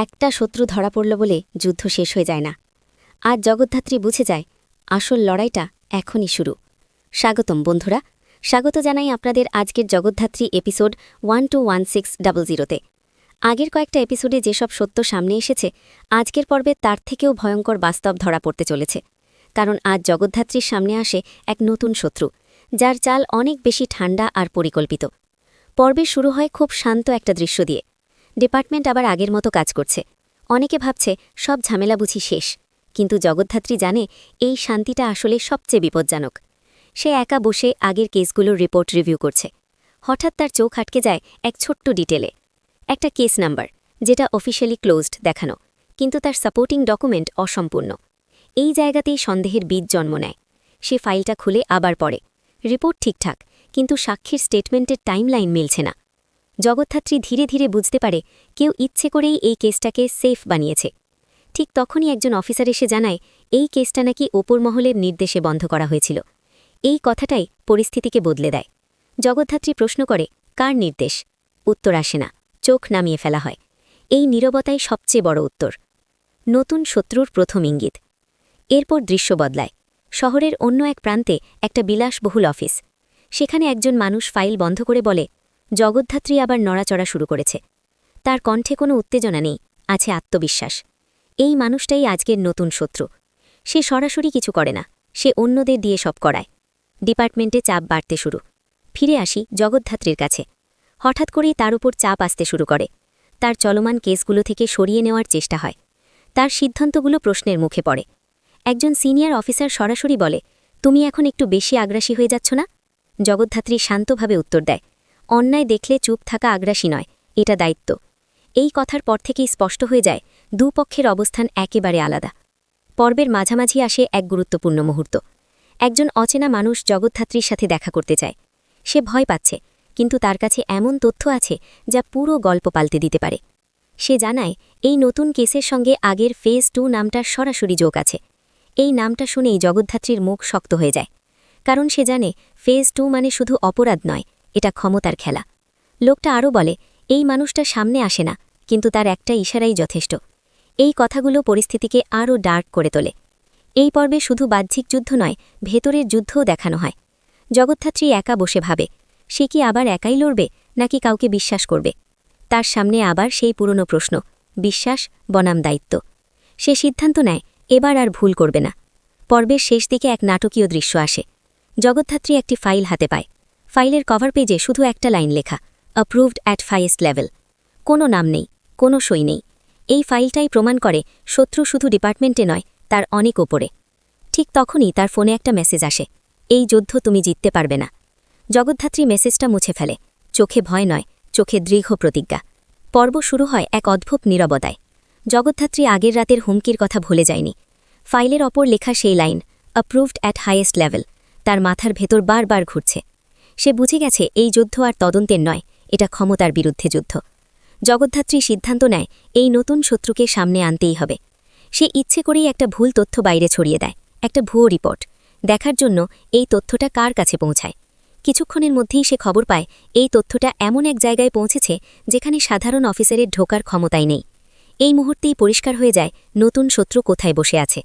একটা শত্রু ধরা পড়ল বলে যুদ্ধ শেষ হয়ে যায় না। আজ জগদ্ধাত্রী বুঝে যায়, আসল লড়াইটা এখনই শুরু। স্বাগতম বন্ধুরা, স্বাগত জানাই আপনাদের আজকের Jagaddhatri episode one two one six double জিরোতে আগের কয়েকটা এপিসোডে যেসব সত্য সামনে এসেছে, আজকের পর্বে তার থেকেও ভয়ঙ্কর বাস্তব ধরা পড়তে চলেছে। কারণ আজ জগদ্ধাত্রীর সামনে আসে এক নতুন শত্রু, যার চাল অনেক বেশি ঠান্ডা আর পরিকল্পিত। পর্বে শুরু হয় খুব শান্ত একটা দৃশ্য দিয়ে। ডিপার্টমেন্ট আবার আগের মতো কাজ করছে। অনেকে ভাবছে, সব ঝামেলা বুঝি শেষ। কিন্তু জগদ্ধাত্রী জানে, এই শান্তিটা আসলে সবচেয়ে বিপজ্জনক। সে একা বসে আগের কেসগুলোর রিপোর্ট রিভিউ করছে। হঠাৎ তার চোখ আটকে যায় এক ছোট্ট ডিটেলে। একটা কেস নাম্বার, যেটা অফিসিয়ালি ক্লোজড দেখানো, কিন্তু তার সাপোর্টিং ডকুমেন্ট অসম্পূর্ণ। এই জায়গাতেই সন্দেহের বীজ জন্ম নেয়। সে ফাইলটা খুলে আবার পড়ে। রিপোর্ট ঠিকঠাক, কিন্তু সাক্ষীর স্টেটমেন্টের টাইমলাইন মিলছে না। জগদ্ধাত্রী ধীরে ধীরে বুঝতে পারে কেউ ইচ্ছে করেই এই কেসটাকে সেফ বানিয়েছে। ঠিক তখনই একজন অফিসার এসে জানায়, এই কেসটা নাকি ওপর মহলের নির্দেশে বন্ধ করা হয়েছিল। এই কথাটাই পরিস্থিতিকে বদলে দেয়। জগদ্ধাত্রী প্রশ্ন করে, কার নির্দেশ? উত্তর আসে না, চোখ নামিয়ে ফেলা হয়। এই নীরবতাই সবচেয়ে বড় উত্তর। নতুন শত্রুর প্রথম ইঙ্গিত। এরপর দৃশ্য বদলায়। শহরের অন্য এক প্রান্তে একটা বিলাসবহুল অফিস। সেখানে একজন মানুষ ফাইল বন্ধ করে বলে জগদ্ধাত্রী আবার নড়াচড়া শুরু করেছে। তার কণ্ঠে কোনো উত্তেজনা নেই, আছে আত্মবিশ্বাস। এই মানুষটাই আজকের নতুন শত্রু। সে সরাসরি কিছু করে না, সে অন্যদের দিয়ে সব করায়। ডিপার্টমেন্টে চাপ বাড়তে শুরু। ফিরে আসি জগদ্ধাত্রীর কাছে। হঠাৎ করেই তার উপর চাপ আসতে শুরু করে। তার চলমান কেসগুলো থেকে সরিয়ে নেওয়ার চেষ্টা হয়। তার সিদ্ধান্তগুলো প্রশ্নের মুখে পড়ে। একজন সিনিয়র অফিসার সরাসরি বলে, তুমি এখন একটু বেশি আগ্রাসী হয়ে যাচ্ছ না? জগদ্ধাত্রী শান্তভাবে উত্তর দেয় অন্যায় দেখলে চুপ থাকা আগ্রাসী নয়, এটা দায়িত্ব। এই কথার পর থেকেই স্পষ্ট হয়ে যায়, দুপক্ষের অবস্থান একেবারে আলাদা। পর্বের মাঝামাঝি আসে এক গুরুত্বপূর্ণ মুহূর্ত। একজন অচেনা মানুষ জগদ্ধাত্রীর সাথে দেখা করতে চায়। সে ভয় পাচ্ছে, কিন্তু তার কাছে এমন তথ্য আছে যা পুরো গল্প পাল্টে দিতে পারে। সে জানায়, এই নতুন কেসের সঙ্গে আগের ফেজ টু নামটার সরাসরি যোগ আছে। এই নামটা শুনেই জগদ্ধাত্রীর মুখ শক্ত হয়ে যায়। কারণ সে জানে, ফেজ টু মানে শুধু অপরাধ নয় এটা ক্ষমতার খেলা। লোকটা আরও বলে, এই মানুষটা সামনে আসে না, কিন্তু তার একটা ইশারাই যথেষ্ট। এই কথাগুলো পরিস্থিতিকে আরও ডার্ক করে তোলে। এই পর্বে শুধু বাহ্যিক যুদ্ধ নয়, ভেতরের যুদ্ধও দেখানো হয়। জগদ্ধাত্রী একা বসে ভাবে, সে কি আবার একাই লড়বে, নাকি কাউকে বিশ্বাস করবে? তার সামনে আবার সেই পুরনো প্রশ্ন, বিশ্বাস, বনাম দায়িত্ব। সে সিদ্ধান্ত নেয়, এবার আর ভুল করবে না। পর্বের শেষ দিকে এক নাটকীয় দৃশ্য আসে। জগদ্ধাত্রী একটি ফাইল হাতে পায়। ফাইলের কভার পেজে শুধু একটা লাইন লেখা অ্যাপ্রুভড অ্যাট ফাইয়েস্ট লেভেল কোনো নাম নেই, কোনো সই নেই। এই ফাইলটাই প্রমাণ করে শত্রু শুধু ডিপার্টমেন্টে নয়, তার অনেক ওপরে। ঠিক তখনই তার ফোনে একটা মেসেজ আসে, এই যুদ্ধ তুমি জিততে পারবে না। জগদ্ধাত্রী মেসেজটা মুছে ফেলে, চোখে ভয় নয়, চোখে দৃঢ় প্রতিজ্ঞা। পর্ব শুরু হয় এক অদ্ভুত নীরবতায়। জগদ্ধাত্রী আগের রাতের হুমকির কথা ভুলে যায়নি। ফাইলের অপর লেখা সেই line approved at highest level তার মাথার ভেতর বারবার ঘুরছে। সে বুঝে গেছে এই যুদ্ধ আর তদন্তের নয়, এটা ক্ষমতার বিরুদ্ধে যুদ্ধ। জগদ্ধাত্রী সিদ্ধান্ত নেয়, এই নতুন শত্রুকে সামনে আনতেই হবে। সে ইচ্ছে করেই একটা ভুল তথ্য বাইরে ছড়িয়ে দেয়, একটা ভুয়ো রিপোর্ট। দেখার জন্য এই তথ্যটা কার কাছে পৌঁছায়? কিছুক্ষণের মধ্যেই সে খবর পায়, এই তথ্যটা এমন এক জায়গায় পৌঁছেছে যেখানে সাধারণ অফিসারের ঢোকার ক্ষমতাই নেই। এই মুহূর্তেই পরিষ্কার হয়ে যায়, নতুন শত্রু কোথায় বসে আছে।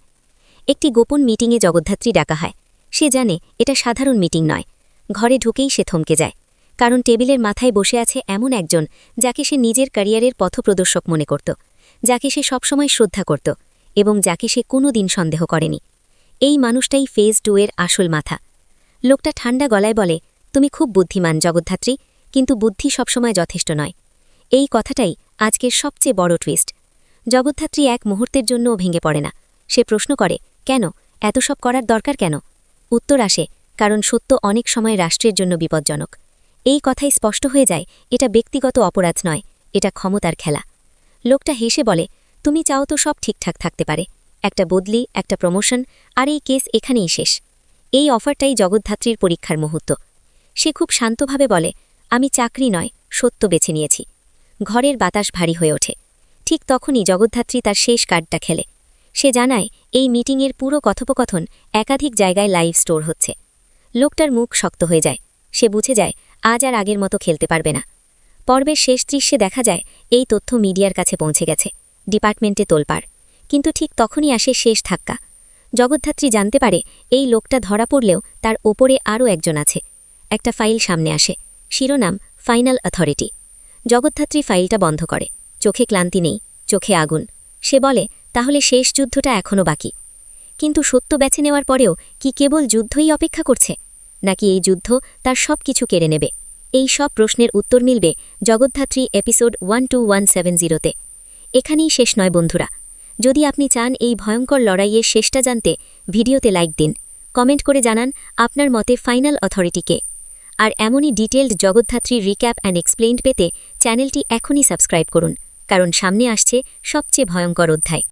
একটি গোপন মিটিংয়ে জগদ্ধাত্রী ডাকা হয়। সে জানে, এটা সাধারণ মিটিং নয়। ঘরে ঢুকেই সে থমকে যায়, কারণ টেবিলের মাথায় বসে আছে এমন একজন যাকে সে নিজের ক্যারিয়ারের পথপ্রদর্শক মনে করত, যাকে সে সবসময় শ্রদ্ধা করত এবং যাকে সে কোনো দিন সন্দেহ করেনি। এই মানুষটাই ফেজ টু এর আসল মাথা। লোকটা ঠান্ডা গলায় বলে, তুমি খুব বুদ্ধিমান জগদ্ধাত্রী, কিন্তু বুদ্ধি সবসময় যথেষ্ট নয়। এই কথাটাই আজকের সবচেয়ে বড় টুইস্ট জগদ্ধাত্রী এক মুহূর্তের জন্যও ভেঙে পড়ে না। সে প্রশ্ন করে, কেন? এত সব করার দরকার কেন? উত্তর আসে কারণ সত্য অনেক সময় রাষ্ট্রের জন্য বিপজ্জনক। এই কথাই স্পষ্ট হয়ে যায়, এটা ব্যক্তিগত অপরাধ নয়, এটা ক্ষমতার খেলা। লোকটা হেসে বলে, তুমি চাও তো সব ঠিকঠাক থাকতে পারে, একটা বদলি, একটা প্রমোশন, আর এই কেস এখানেই শেষ। এই অফারটাই জগদ্ধাত্রীর পরীক্ষার মুহূর্ত। সে খুব শান্তভাবে বলে, আমি চাকরি নয়, সত্য বেছে নিয়েছি। ঘরের বাতাস ভারী হয়ে ওঠে। ঠিক তখনই জগদ্ধাত্রী তার শেষ কার্ডটা খেলে। সে জানায়, এই মিটিংয়ের পুরো কথোপকথন একাধিক জায়গায় লাইভ স্টোর হচ্ছে। লোকটার মুখ শক্ত হয়ে যায়। সে বুঝে যায়, আজ আর আগের মতো খেলতে পারবে না। পর্বের শেষ দৃশ্যে দেখা যায়, এই তথ্য মিডিয়ার কাছে পৌঁছে গেছে, ডিপার্টমেন্টে তোলপাড়। কিন্তু ঠিক তখনই আসে শেষ ধাক্কা। জগদ্ধাত্রী জানতে পারে, এই লোকটা ধরা পড়লেও তার ওপরে আরও একজন আছে। একটা ফাইল সামনে আসে, শিরোনাম, ফাইনাল অথরিটি। জগদ্ধাত্রী ফাইলটা বন্ধ করে, চোখে ক্লান্তি নেই, চোখে আগুন। সে বলে, তাহলে শেষ যুদ্ধটা এখনও বাকি। কিন্তু সত্য বেছে নেওয়ার পরেও কি কেবল যুদ্ধই অপেক্ষা করছে? নাকি এই যুদ্ধ তার সব কিছু কেড়ে নেবে? এই সব প্রশ্নের উত্তর মিলবে Jagaddhatri episode one two one seven জিরোতে এখানেই শেষ নয় বন্ধুরা। যদি আপনি চান এই ভয়ঙ্কর লড়াইয়ের শেষটা জানতে, ভিডিওতে লাইক দিন। কমেন্ট করে জানান আপনার মতে ফাইনাল অথরিটিকে আর এমনই detailed Jagaddhatri recap and explained পেতে চ্যানেলটি এখনই সাবস্ক্রাইব করুন, কারণ সামনে আসছে সবচেয়ে ভয়ঙ্কর অধ্যায়।